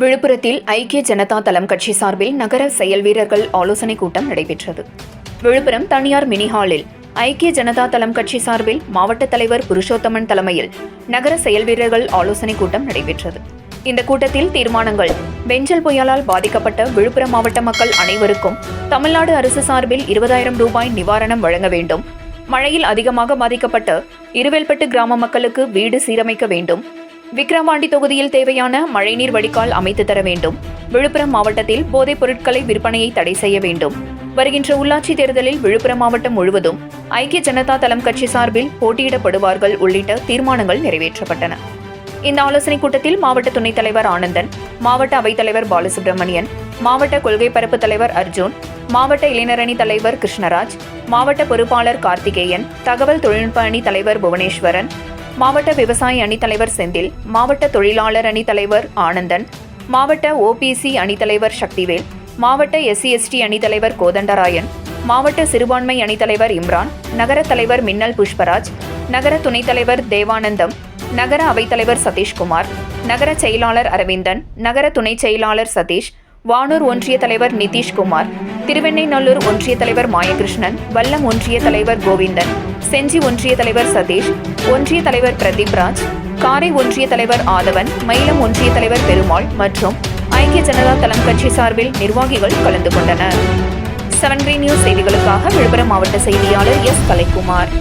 விழுப்புரத்தில் ஐக்கிய ஜனதா தளம் கட்சி சார்பில் நகர செயல் வீரர்கள் ஆலோசனைக் கூட்டம் நடைபெற்றது. விழுப்புரம் தனியார் மினி ஹாலில் ஐக்கிய ஜனதா தளம் கட்சி சார்பில் மாவட்ட தலைவர் புருஷோத்தமன் தலைமையில் நகர செயல் வீரர்கள் ஆலோசனைக் கூட்டம் நடைபெற்றது. இந்த கூட்டத்தில் தீர்மானங்கள் பெஞ்சல் புயலால் பாதிக்கப்பட்ட விழுப்புரம் மாவட்ட மக்கள் அனைவருக்கும் தமிழ்நாடு அரசு சார்பில் இருபதாயிரம் ரூபாய் நிவாரணம் வழங்க வேண்டும். மழையில் அதிகமாக பாதிக்கப்பட்ட இருவேல்பட்டு கிராம மக்களுக்கு வீடு சீரமைக்க வேண்டும். விக்கிரவாண்டி தொகுதியில் தேவையான மழைநீர் வடிகால் அமைத்து தர வேண்டும். விழுப்புரம் மாவட்டத்தில் போதைப் பொருட்களை விற்பனையை தடை செய்ய வேண்டும். வருகின்ற உள்ளாட்சி தேர்தலில் விழுப்புரம் மாவட்டம் முழுவதும் ஐக்கிய ஜனதா தளம் கட்சி சார்பில் போட்டியிடப்படுவார்கள் உள்ளிட்ட தீர்மானங்கள் நிறைவேற்றப்பட்டன. இந்த ஆலோசனைக் கூட்டத்தில் மாவட்ட துணைத் தலைவர் ஆனந்தன் மாவட்ட அவைத்தலைவர் பாலசுப்ரமணியன் மாவட்ட கொள்கை பரப்பு தலைவர் அர்ஜுன் மாவட்ட இளைஞரணி தலைவர் கிருஷ்ணராஜ் மாவட்ட பொறுப்பாளர் கார்த்திகேயன் தகவல் தொழில்நுட்ப அணி தலைவர் புவனேஸ்வரன் மாவட்ட விவசாய அணித்தலைவர் செந்தில் மாவட்ட தொழிலாளர் அணி தலைவர் ஆனந்தன் மாவட்ட ஓபிசி அணித்தலைவர் சக்திவேல் மாவட்ட எஸ்சி எஸ்டி அணித்தலைவர் கோதண்டராயன் மாவட்ட சிறுபான்மை அணித்தலைவர் இம்ரான் நகர தலைவர் மின்னல் புஷ்பராஜ் நகர துணைத் தலைவர் தேவானந்தம் நகர அவைத்தலைவர் சதீஷ்குமார் நகர செயலாளர் அரவிந்தன் நகர துணைச் செயலாளர் சதீஷ் வானூர் ஒன்றிய தலைவர் நிதிஷ்குமார் திருவெண்ணைநல்லூர் ஒன்றிய தலைவர் மாயகிருஷ்ணன் வல்லம் ஒன்றிய தலைவர் கோவிந்தன் செஞ்சி ஒன்றிய தலைவர் சதீஷ் ஒன்றிய தலைவர் பிரதீப் ராஜ் காரை ஒன்றிய தலைவர் ஆதவன் மயிலம் ஒன்றிய தலைவர் பெருமாள் மற்றும் ஐக்கிய ஜனதா தளம் கட்சி சார்பில் நிர்வாகிகள் கலந்து கொண்டனர். செவன் கிரீன் நியூஸ் செய்திகளுக்காக விழுப்புரம் மாவட்ட செய்தியாளர் எஸ் கலைக்குமார்.